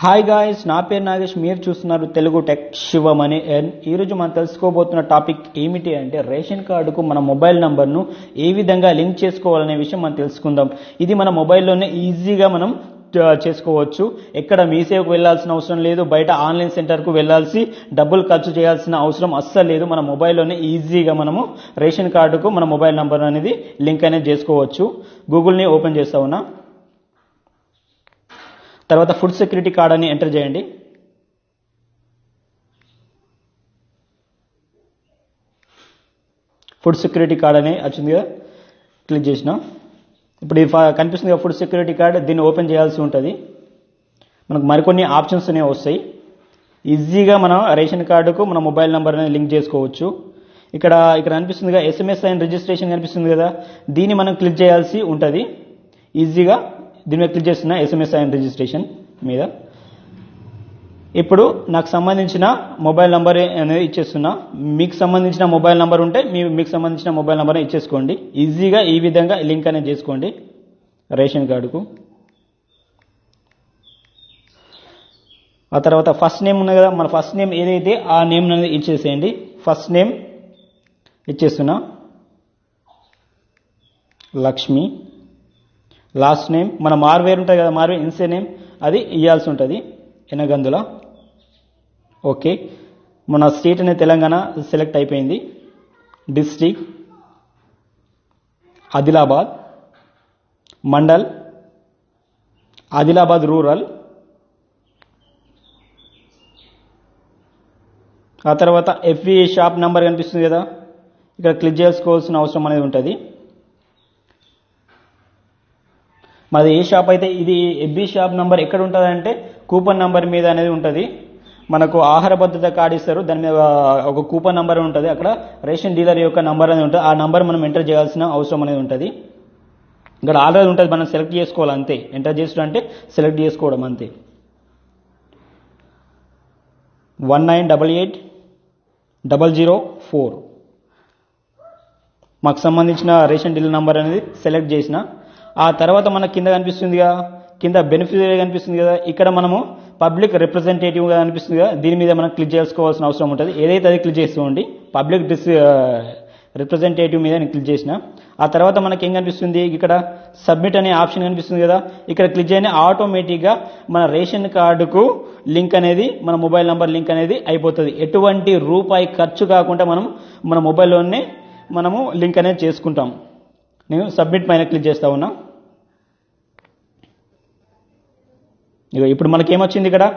Hi guys నా పేరు నాగేష్ మీరు చూస్తున్నారు తెలుగు టెక్ శివం అని ఈరోజు మనం తెలుసుకోబోతున్న టాపిక్ ఏమిటి అంటే రేషన్ కార్డుకు మన మొబైల్ నంబర్ను ఏ విధంగా లింక్ చేసుకోవాలనే విషయం మనం తెలుసుకుందాం. ఇది మన మొబైల్లోనే ఈజీగా మనం చేసుకోవచ్చు. ఎక్కడ మీ సేవకు వెళ్ళాల్సిన అవసరం లేదు బయట ఆన్లైన్ సెంటర్కు వెళ్ళాల్సి డబ్బులు ఖర్చు చేయాల్సిన అవసరం అస్సలు లేదు. మన మొబైల్లోనే ఈజీగా మనము రేషన్ కార్డుకు మన మొబైల్ నంబర్ అనేది లింక్ అనేది చేసుకోవచ్చు. గూగుల్ని ఓపెన్ చేస్తా ఉన్నా. తర్వాత ఫుడ్ సెక్యూరిటీ కార్డ్ అని ఎంటర్ చేయండి. ఫుడ్ సెక్యూరిటీ కార్డ్ అని వచ్చింది కదా క్లిక్ చేసిన. ఇప్పుడు ఇది కనిపిస్తుంది కదా ఫుడ్ సెక్యూరిటీ కార్డ్ దీన్ని ఓపెన్ చేయాల్సి ఉంటుంది. మనకు మరికొన్ని ఆప్షన్స్ అనేవి వస్తాయి. ఈజీగా మనం రేషన్ కార్డుకు మన మొబైల్ నెంబర్ అనేది లింక్ చేసుకోవచ్చు. ఇక్కడ ఇక్కడ కనిపిస్తుంది ఎస్ఎంఎస్ అండ్ రిజిస్ట్రేషన్ కనిపిస్తుంది కదా దీన్ని మనం క్లిక్ చేయాల్సి ఉంటుంది. ఈజీగా దీని మీద క్లిక్ చేస్తున్న ఎస్ఎంఎస్ అండ్ రిజిస్ట్రేషన్ మీద. ఇప్పుడు నాకు సంబంధించిన మొబైల్ నెంబర్ అనేది ఇచ్చేస్తున్నా. మీకు సంబంధించిన మొబైల్ నెంబర్ ఉంటే మీ మీకు సంబంధించిన మొబైల్ నెంబర్ ఇచ్చేసుకోండి. ఈజీగా ఈ విధంగా లింక్ అనేది చేసుకోండి. రేషన్ కార్డుకు. ఆ తర్వాత ఫస్ట్ నేమ్ ఉంది కదా మన ఫస్ట్ నేమ్ ఏదైతే ఆ నేమ్ అనేది ఇచ్చేసేయండి. ఫస్ట్ నేమ్ ఇచ్చేస్తున్నా. లక్ష్మి. లాస్ట్ నేమ్ మన మార్వేర్ ఉంటుంది కదా మార్వేర్ ఇన్సే నేమ్ అది ఇవ్వాల్సి ఉంటుంది. ఎనగందుల. ఓకే మన స్టేట్ అనేది తెలంగాణ సెలెక్ట్ అయిపోయింది. డిస్ట్రిక్ట్ ఆదిలాబాద్ మండల్ ఆదిలాబాద్ రూరల్ ఆ తర్వాత ఎఫ్వి షాప్ నెంబర్ కనిపిస్తుంది కదా. ఇక్కడ క్లిక్ చేసుకోవాల్సిన అవసరం అనేది ఉంటుంది. మాది ఏ షాప్ అయితే ఇది ఎఫ్బి షాప్ నెంబర్ ఎక్కడ ఉంటుంది అంటే కూపన్ నెంబర్ మీద అనేది ఉంటుంది. మనకు ఆహార భద్రత కార్డు ఇస్తారు. దాని మీద ఒక కూపన్ నెంబర్ ఉంటుంది. అక్కడ రేషన్ డీలర్ యొక్క నెంబర్ అనేది ఉంటుంది. ఆ నెంబర్ మనం ఎంటర్ చేయాల్సిన అవసరం అనేది ఉంటుంది. ఇక్కడ ఆల్రెడీ ఉంటుంది. మనం సెలెక్ట్ చేసుకోవాలి అంతే. ఎంటర్ చేసుడు అంటే సెలెక్ట్ చేసుకోవడం అంతే. One nine double eight double zero four. మాకు సంబంధించిన రేషన్ డీలర్ నెంబర్ అనేది సెలెక్ట్ చేసిన ఆ తర్వాత మనకు కింద కనిపిస్తుందిగా కింద బెనిఫిషరీ కనిపిస్తుంది కదా ఇక్కడ మనము పబ్లిక్ రిప్రజెంటేటివ్గా కనిపిస్తుంది కదా దీని మీద మనం క్లిక్ చేసుకోవాల్సిన అవసరం ఉంటుంది. ఏదైతే అది క్లిక్ చేసుకోండి పబ్లిక్ డిస్ రిప్రజెంటేటివ్ మీద నేను క్లిక్ చేసిన. ఆ తర్వాత మనకి ఏం కనిపిస్తుంది? ఇక్కడ సబ్మిట్ అనే ఆప్షన్ కనిపిస్తుంది కదా ఇక్కడ క్లిక్ చేయని ఆటోమేటిక్గా మన రేషన్ కార్డుకు లింక్ అనేది మన మొబైల్ నెంబర్ లింక్ అనేది అయిపోతుంది. ఎటువంటి రూపాయి ఖర్చు కాకుండా మనం మన మొబైల్లోనే మనము లింక్ అనేది చేసుకుంటాం. నేను సబ్మిట్ పైన క్లిక్ చేస్తా ఉన్నా. ఇగో ఇప్పుడు మనకేమొచ్చింది ఇక్కడ?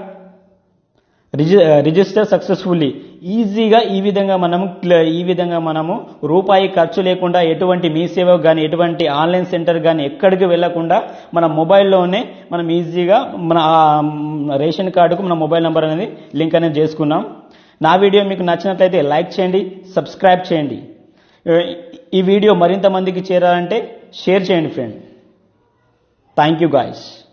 రిజి రిజిస్టర్ సక్సెస్ఫుల్లీ ఈజీగా ఈ విధంగా మనము క్ల- ఈ విధంగా మనము రూపాయి ఖర్చు లేకుండా ఎటువంటి మీ సేవ కానీ ఎటువంటి ఆన్లైన్ సెంటర్ కానీ ఎక్కడికి వెళ్ళకుండా మన మొబైల్లోనే మనం ఈజీగా మన రేషన్ కార్డుకు మన మొబైల్ నెంబర్ అనేది లింక్ అనేది చేసుకున్నాం. నా వీడియో మీకు నచ్చినట్లయితే లైక్ చేయండి సబ్స్క్రైబ్ చేయండి. Uh, ఈ వీడియో మరింత మందికి చేరాలంటే షేర్ చేయండి ఫ్రెండ్. Thank you guys